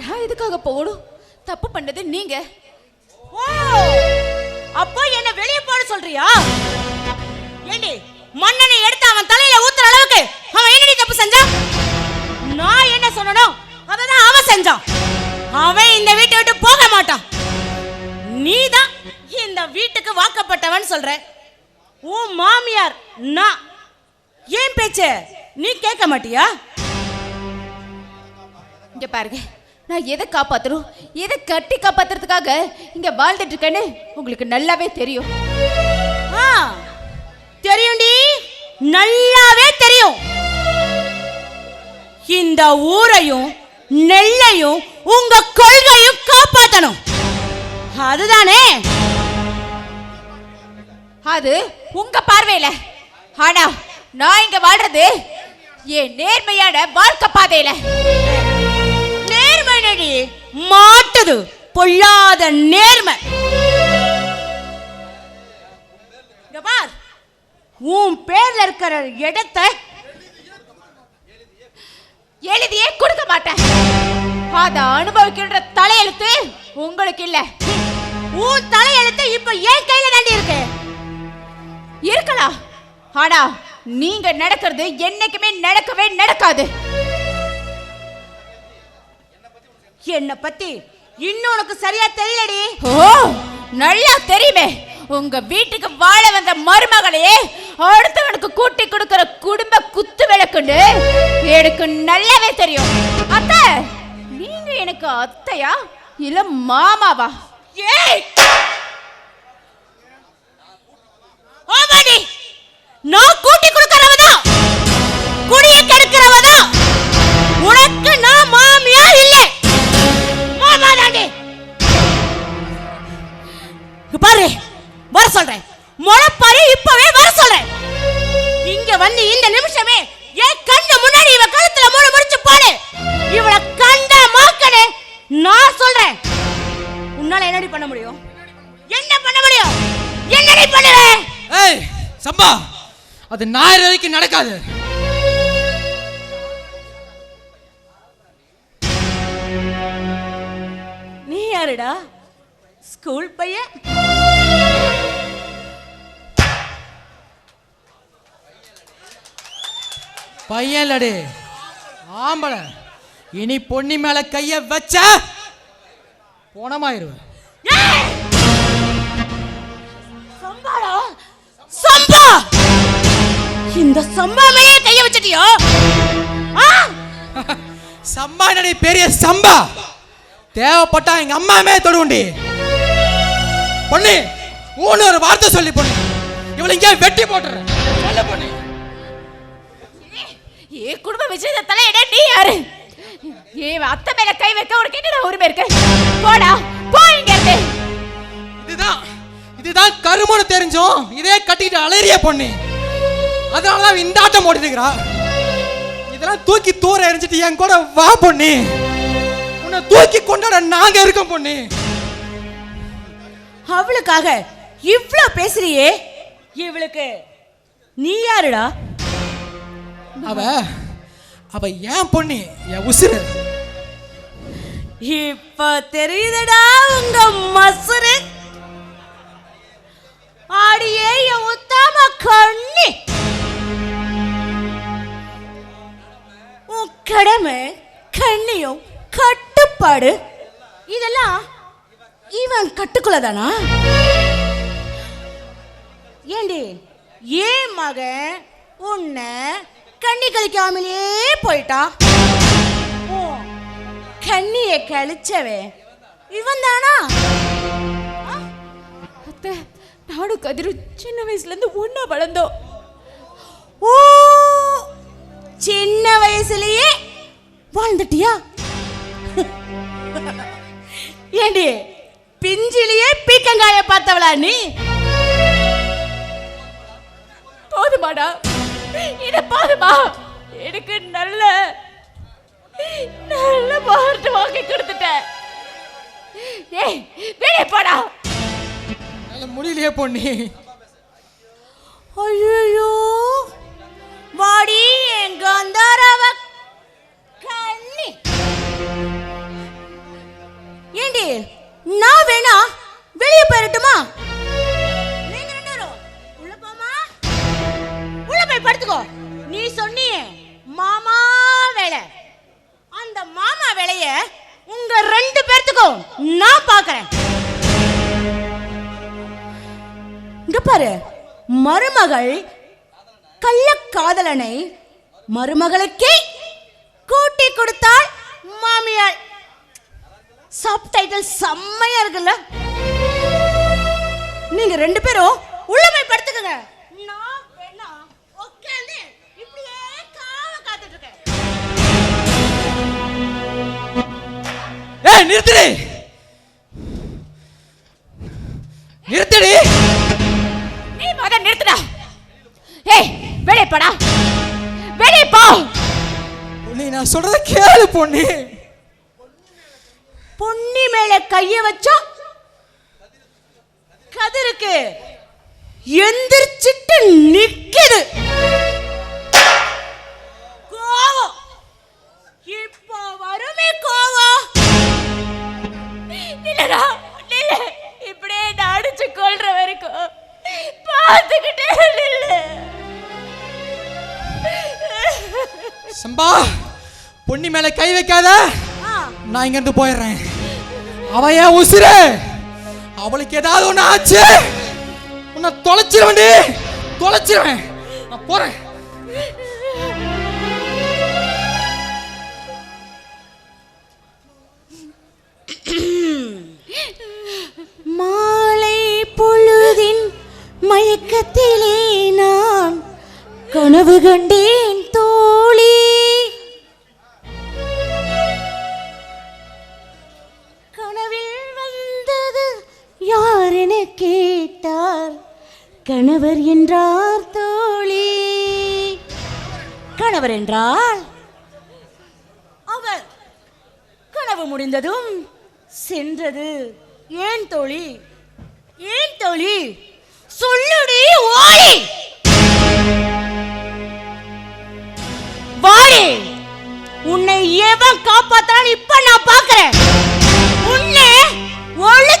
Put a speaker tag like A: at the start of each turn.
A: நான் எதுக்காக போகணும்? தப்பு பண்ணது நீங்க.
B: ஓ அப்போ என்ன வெளியே போட சொல்றியா? ஏண்டி மண்ணெண்ணை எடுத்து அவன் தலையில ஊத்துற அளவுக்கு அவன் என்னடி தப்பு செஞ்சான் நான் என்ன சொல்லணும் அததான் அவன் செஞ்சான். அவன் இந்த வீட்டை விட்டு போக மாட்டான். நீதான் இந்த வீட்டுக்கு வாக்கப்பட்டவன் சொல்ற. உன் மாமியார் நான். ஏன் பேச்சு நீ கேட்க மாட்டியா?
A: இங்க பாருங்க. நான் எதை காப்பாத்தணும்? எதை கட்டி காப்பாத்துறதுக்காக இங்க வாழ்ந்துட்டு இருக்கேன்னு உங்களுக்கு நல்லாவே தெரியும்.
B: ஆ தெரியும்டி. நல்லாவே தெரியும். இந்த ஊரையும் நெல்லையும் உங்க கொள்கையும் காப்பாத்தணும். அதுதானே?
A: அது உங்க பார்வையில. ஆனா நான் இங்க வாழ்றது என் நேர்மையான வாழ்க்கை பாதையில.
B: மாட்டுது. பொல்லாத நேர்மை. பார். உன் பேர்ல இருக்கிற இடத்தை
A: எழுதியே கொடுக்க மாட்டேன். அத அனுபவிக்கின்ற தலையெழுத்து உங்களுக்கு இல்ல.
B: உன் தலையெழுத்து இப்ப என் கையில தாண்டி இருக்கு.
A: இருக்கலாம். ஆனா நீங்க நடக்கிறது என்னைக்குமே நடக்கவே நடக்காது.
B: என்ன பத்தி இன்னும் உனக்கு சரியா தெரியலடி.
A: ஓ நல்லா தெரியுமே. உங்க வீட்டுக்கு வாழ வந்த மருமகளையே அடுத்தவனுக்கு கூட்டி கொடுக்கிற குடும்ப குத்து விளக்குண்டு எனக்கு நல்லாவே தெரியும். அத்தை நீங்க எனக்கு அத்தையா? இல்ல மாமாவா?
B: ஏய் சொல்றேன். முளைப்பாரு இப்பவே வர சொல்றேன். இங்க வந்து இந்த நிமிஷமே என் கண்ணு முன்னாடி இவ கழுத்துல மூணு முடிச்சு போடு. இவளை கண்ட மாக்கனே நான் சொல்றேன். உன்னால என்னடி பண்ண முடியும்? என்ன பண்ண முடியும்? என்னடி பண்ணுவேன்
C: ஏய் சம்பா அது ஞாயிறு வரைக்கும் நடக்காது.
B: நீ யாருடா? ஸ்கூல் பையன்?
C: பையன் இல்லடி ஆம்பளை. இனி பொன்னி மேல கைய வச்ச போனமாயிருவேன்
B: சம்பா! இந்த சம்பா மேலே கைய வச்சிட்டியோ?
C: சம்பா என்னடி பெரிய சம்பா? தேவைப்பட்டா எங்க அம்மாமே தொடுவுண்டி. பொண்ணு ஊன்னு ஒரு வார்த்தை சொல்லி பொண்ணு இவளை இங்கே வெட்டி போட்டுறேன். சொல்ல பொண்ணு
A: ஏ குடும்ப விஷயத்தை தலையிட நீ யாரு? ஏ அத்தை மேல கை வைக்க உனக்கு என்னடா உரிமை இருக்கு? போடா போ இங்க இருந்து
C: இதுதான் இதுதான் கருமன்னு தெரிஞ்சும் இதே கட்டிக்கிட்டு அலறிய பொண்ணு. அதனால தான் இந்த ஆட்டம் ஓடிட்டு இருக்கிறா இதெல்லாம் தூக்கி தூர எரிஞ்சிட்டு என் கூட வா பொண்ணு. உன்னை தூக்கி கொண்டாட நாங்க இருக்கோம் பொண்ணு.
B: அவளுக்காக இவ்ளோ பேசுறியே. இவளுக்கு நீ யாருடா?
C: அவ அவ ஏன் பொண்ணு என் உசுரு
B: இப்ப தெரியுதுடா உங்க மசுரு ஆடியே என் உத்தாம கண்ணி. உன் கடமை கண்ணியும் கட்டுப்பாடு. இதெல்லாம் இவன் கட்டுக்குள்ளதானா? ஏண்டி ஏன் மகன் உன்னை கண்ணி கழிக்காமலே போயிட்டான் ஓ கண்ணிய கழிச்சவன் இவன் தானா
A: அத்தை நானும் கதிரும் சின்ன வயசுல இருந்து ஒண்ணா வளர்ந்தோம்
B: ஓ சின்ன வயசுலயே வாழ்ந்துட்டியா? ஏண்டி பிஞ்சிலேயே பீக்கங்காய பார்த்தவளா நீ?
A: போதுமாடா. இத போதுமா எனக்கு நல்ல நல்ல மார்ட் வாங்கி கொடுத்துட்டேன். ஏய் வெளியே போடா.
C: என்னால முடியலையே பொண்ணு
B: ஐயோ வாடி என் கந்தாராவ பாக்குறேன் இங்க பாரு மருமகள் கள்ள காதலனை மருமகளுக்கே கூட்டி கொடுத்தாள் மாமியாள் சப் டைட்டில் செம்மையா இருக்குல்ல? நீங்க ரெண்டு பேரும் உள்ளமை படுத்துக்கங்க
C: நிறுத்துறேன் நிறுத்துடி.
A: நீ முத நிறுத்துடா. ஏய் வெளியே போடா. வெளியே போ.
C: பொன்னி நான் சொல்றத கேளு பொன்னி.
B: பொன்னி மேல கைய வச்சா கதிருக்கு எந்திரிச்சிட்டு நிக்குது.
C: சம்பா பொன்னி மேல கை வைக்காத. நான் இங்க இருந்து போயிடுறேன். அவ ஏன் உசுரு அவளுக்கு ஏதாவது ஒண்ணு ஆச்சு? உன்னை தொலைச்சிருவேன்டி. தொலைச்சிருவேன். நான் போறேன்.
B: மாலை பொழுதின் மயக்கத்திலே நான் கனவு கண்டேன் கணவர் என்றார் தோழி. கணவர் என்றால்? அவர் கனவு முடிந்ததும் சென்றது. ஏன் தோழி? ஏன் தோழி? சொல்லுடி ஓடி! வாடி! உன்னை எவன் காப்பாத்தான் இப்ப நான் பாக்குறேன். உன்னை ஒழு